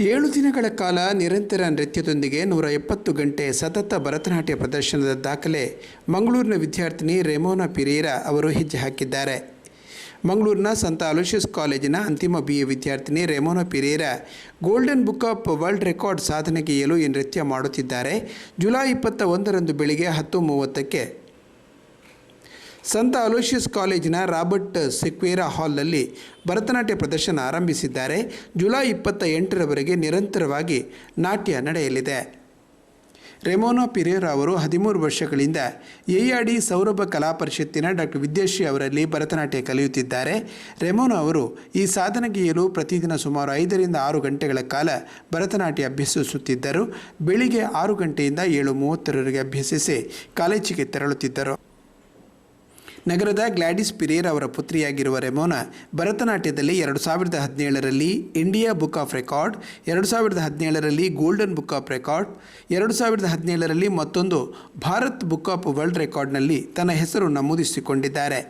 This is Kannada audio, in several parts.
ಏಳು ದಿನಗಳ ಕಾಲ ನಿರಂತರ ನೃತ್ಯದೊಂದಿಗೆ ನೂರ ಎಪ್ಪತ್ತು ಗಂಟೆ ಸತತ ಭರತನಾಟ್ಯ ಪ್ರದರ್ಶನದ ದಾಖಲೆ ಮಂಗಳೂರಿನ ವಿದ್ಯಾರ್ಥಿನಿ ರೆಮೋನಾ ಪಿರೇರಾ ಅವರು ಹೆಜ್ಜೆ ಹಾಕಿದ್ದಾರೆ. ಮಂಗಳೂರಿನ ಸಂತ ಅಲೋಷಿಯಸ್ ಕಾಲೇಜಿನ ಅಂತಿಮ ಬಿ ಎ ವಿದ್ಯಾರ್ಥಿನಿ Remona Pereira golden book of world record ಸಾಧನೆಗೆಯಲು ಈ ನೃತ್ಯ ಮಾಡುತ್ತಿದ್ದಾರೆ. ಜುಲೈ ಇಪ್ಪತ್ತ ಒಂದರಂದು ಬೆಳಿಗ್ಗೆ ಹತ್ತು ಮೂವತ್ತಕ್ಕೆ ಸಂತ ಅಲೋಷಿಯಸ್ ಕಾಲೇಜಿನ ರಾಬರ್ಟ್ ಸಿಕ್ವೇರಾ ಹಾಲ್ನಲ್ಲಿ ಭರತನಾಟ್ಯ ಪ್ರದರ್ಶನ ಆರಂಭಿಸಿದ್ದಾರೆ. ಜುಲೈ ಇಪ್ಪತ್ತ ಎಂಟರವರೆಗೆ ನಿರಂತರವಾಗಿ ನಾಟ್ಯ ನಡೆಯಲಿದೆ. ರೆಮೋನೋ ಪಿರೇರ ಅವರು ಹದಿಮೂರು ವರ್ಷಗಳಿಂದ ಎಐಡಿ ಸೌರಭ ಕಲಾ ಪರಿಷತ್ತಿನ ಡಾಕ್ಟರ್ ವಿದ್ಯಾಶ್ರೀ ಅವರಲ್ಲಿ ಭರತನಾಟ್ಯ ಕಲಿಯುತ್ತಿದ್ದಾರೆ. ರೆಮೋನೋ ಅವರು ಈ ಸಾಧನೆಗೆಯಲು ಪ್ರತಿದಿನ ಸುಮಾರು ಐದರಿಂದ ಆರು ಗಂಟೆಗಳ ಕಾಲ ಭರತನಾಟ್ಯ ಅಭ್ಯಸಿಸುತ್ತಿದ್ದರು. ಬೆಳಿಗ್ಗೆ ಆರು ಗಂಟೆಯಿಂದ ಏಳು ಮೂವತ್ತರವರೆಗೆ ಅಭ್ಯಸಿಸಿ ಕಾಲೇಜಿಗೆ ತೆರಳುತ್ತಿದ್ದರು. ನಗರದ ಗ್ಲಾಡಿಸ್ ಪಿರೇರ್ ಅವರ ಪುತ್ರಿಯಾಗಿರುವ ರೆಮೋನಾ, ಭರತನಾಟ್ಯದಲ್ಲಿ ಎರಡು ಸಾವಿರದ ಹದಿನೇಳರಲ್ಲಿ ಇಂಡಿಯಾ ಬುಕ್ ಆಫ್ ರೆಕಾರ್ಡ್, ಎರಡು ಸಾವಿರದ ಹದಿನೇಳರಲ್ಲಿ ಗೋಲ್ಡನ್ ಬುಕ್ ಆಫ್ ರೆಕಾರ್ಡ್, ಎರಡು ಸಾವಿರದ ಹದಿನೇಳರಲ್ಲಿ ಮತ್ತೊಂದು ಭಾರತ್ ಬುಕ್ ಆಫ್ ವರ್ಲ್ಡ್ ರೆಕಾರ್ಡ್ನಲ್ಲಿ ತನ್ನ ಹೆಸರು ನಮೂದಿಸಿಕೊಂಡಿದ್ದಾರೆ.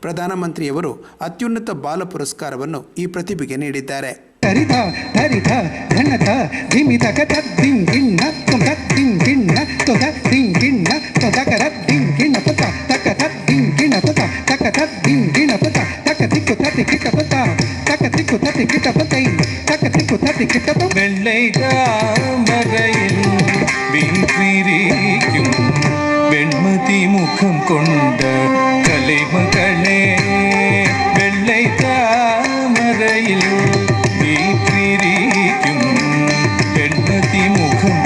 ಪ್ರಧಾನಮಂತ್ರಿಯವರು ಅತ್ಯುನ್ನತ ಬಾಲ ಪುರಸ್ಕಾರವನ್ನು ಈ ಪ್ರತಿಭೆಗೆ ನೀಡಿದ್ದಾರೆ. ತರಿತ ತರಿತ ಘನತ ಧಿಮಿತ din dina pata taka tikku tati kitta pata taka tikku tati kitta patai taka tikku tati kitta pata വെള്ളൈ താമരയിൽ വിൻപിരിക്കും വെൺമതി മുഖം കൊണ്ട് കലൈമകളെ വെള്ളൈ താമരയിൽ വിൻപിരിക്കും വെൺമതി മുഖം